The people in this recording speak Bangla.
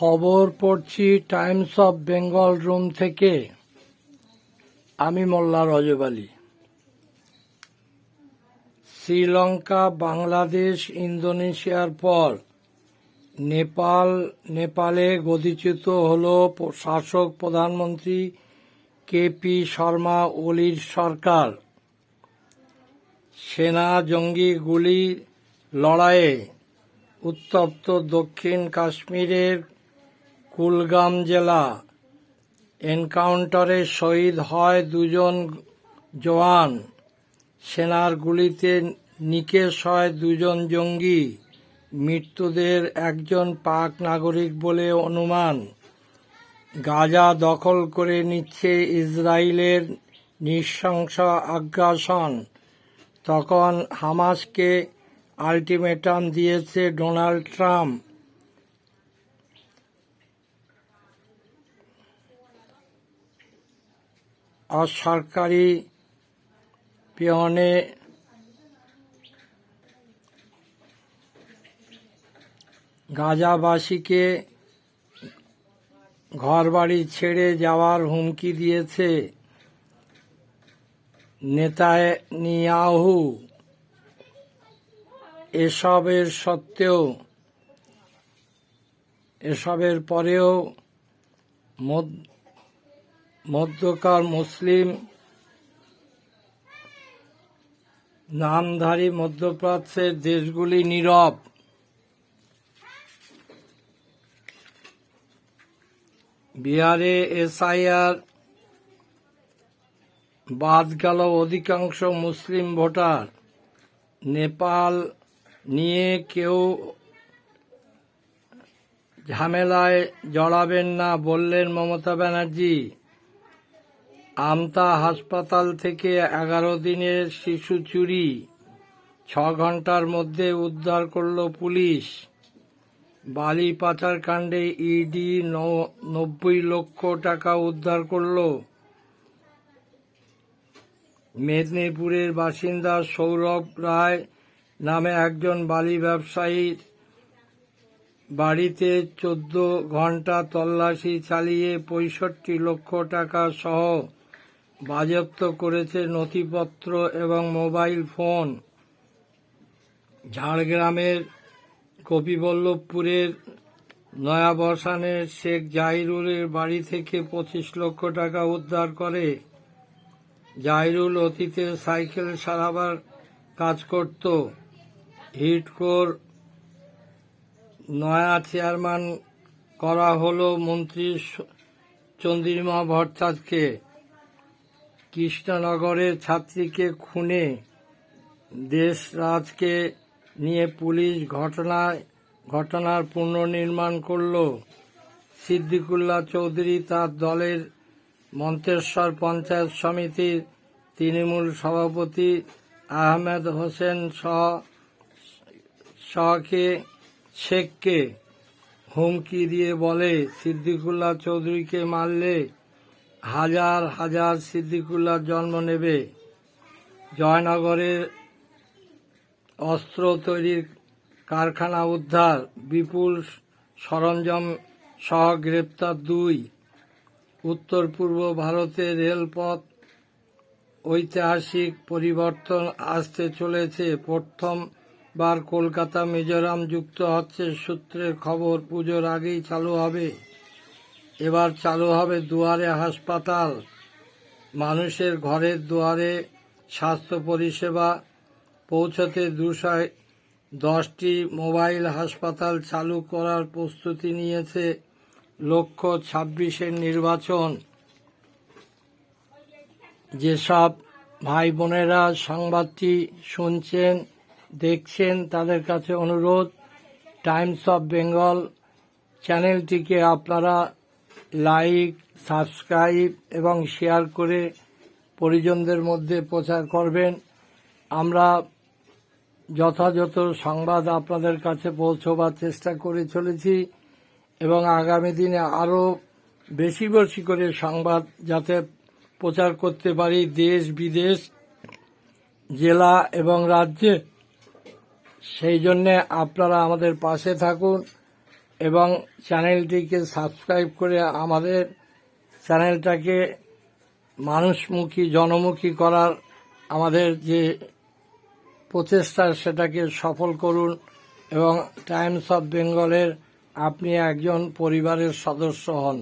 খবর পড়ছি টাইমস অফ বেঙ্গল রুম থেকে। আমি মোল্লা রজব আলী। শ্রীলঙ্কা, বাংলাদেশ, ইন্দোনেশিয়ার পর নেপাল, নেপালে গদিচ্যুত হল শাসক প্রধানমন্ত্রী কেপি শর্মা, ওলির সরকার। সেনা জঙ্গি গুলি লড়াইয়ে উত্তপ্ত দক্ষিণ কাশ্মীরের কুলগাম জেলা। এনকাউন্টারে শহীদ হয় দুজন জওয়ান। সেনার গুলিতে নিকেশ হয় দুজন জঙ্গি। মৃত্যুদের একজন পাক নাগরিক বলে অনুমান। গাজা দখল করে নিচ্ছে ইসরায়েলের নৃশংস আগ্রাসন। তখন হামাসকে আলটিমেটাম দিয়েছে ডোনাল্ড ট্রাম্প। অসরকারি পিয়নে গাজাবাসীকে ঘরবাড়ি ছেড়ে যাওয়ার হুমকি দিয়েছে নেতানিয়াহু। এসবের সত্ত্বেও এসবের পরেও মধ্যকার মুসলিম নামধারী মধ্যপ্রাচ্যের দেশগুলি নীরব। বিহারে এসআইআর বাদ গেল অধিকাংশ মুসলিম ভোটার। নেপাল নিয়ে কেউ ঝামেলায় জড়াবেন না, বললেন মমতা ব্যানার্জি। আমতা হাসপাতাল থেকে এগারো দিনের শিশু চুরি। ছ ঘণ্টার মধ্যে উদ্ধার করল পুলিশ। বালি পাচার কাণ্ডে ইডি নব্বই লক্ষ টাকা উদ্ধার করল। মেদিনীপুরের বাসিন্দা সৌরভ রায় নামে একজন বালি ব্যবসায়ীর বাড়িতে চোদ্দ ঘণ্টা তল্লাশি চালিয়ে পঁয়ষট্টি লক্ষ টাকা সহ বাজেয়াপ্ত করেছে নথিপত্র এবং মোবাইল ফোন। ঝাড়গ্রামের গোপীবল্লভপুরের নয়াবসানের শেখ জাহিরুলের বাড়ি থেকে পঁচিশ লক্ষ টাকা উদ্ধার করে। জাহিরুল অতীতে সাইকেল সারাবার কাজ করত। হিটকোর নয়া চেয়ারম্যান করা হলো মন্ত্রী চন্দ্রিমা ভট্টাচার্যকে। কৃষ্ণনগরের ছাত্রীকে খুনে। দেশরাজকে নিয়ে পুলিশ ঘটনায়, ঘটনার পুনর্নির্মাণ করল। সিদ্দিকুল্লাহ চৌধুরী তার দলের মন্তেশ্বর পঞ্চায়েত সমিতির তৃণমূল সভাপতি আহমেদ হোসেন শাহকে শেখকে হুমকি দিয়ে বলে, সিদ্দিকুল্লাহ চৌধুরীকে মারলে হাজার হাজার সিদ্দিকুল্লাহ জন্ম নেবে। জয়নগরের অস্ত্র তৈরির কারখানা উদ্ধার, বিপুল সরঞ্জাম সহ গ্রেপ্তার দুই। উত্তর পূর্ব ভারতে রেলপথ ঐতিহাসিক পরিবর্তন আসতে চলেছে। প্রথমবার কলকাতা মিজোরাম যুক্ত হচ্ছে সূত্রের খবর, পুজোর আগেই চালু হবে। এবার চালু হবে দুয়ারে হাসপাতাল। মানুষের ঘরের দুয়ারে স্বাস্থ্য পরিষেবা পৌঁছতে দুশো দশটি মোবাইল হাসপাতাল চালু করার প্রস্তুতি নিয়েছে লক্ষ্য ছাব্বিশের নির্বাচন। যেসব ভাই বোনেরা সংবাদটি শুনছেন, দেখছেন, তাদের কাছে অনুরোধ, টাইমস অফ বেঙ্গল চ্যানেলটিকে আপনারা লাইক, সাবস্ক্রাইব এবং শেয়ার করে পরিজনদের মধ্যে প্রচার করবেন। আমরা যথাযথ সংবাদ আপনাদের কাছে পৌঁছবার চেষ্টা করে চলেছি এবং আগামী দিনে আরও বেশি বেশি করে সংবাদ যাতে প্রচার করতে পারি দেশ, বিদেশ, জেলা এবং রাজ্যে। সেই জন্যে আপনারা আমাদের পাশে থাকুন। এবং চ্যানেলটিকে সাবস্ক্রাইব করে আমাদের চ্যানেলটাকে মানুষমুখী, জনমুখী করার আমাদের যে প্রচেষ্টা, সেটাকে সফল করুন এবং টাইমস অফ বেঙ্গলের আপনি একজন পরিবারের সদস্য হন।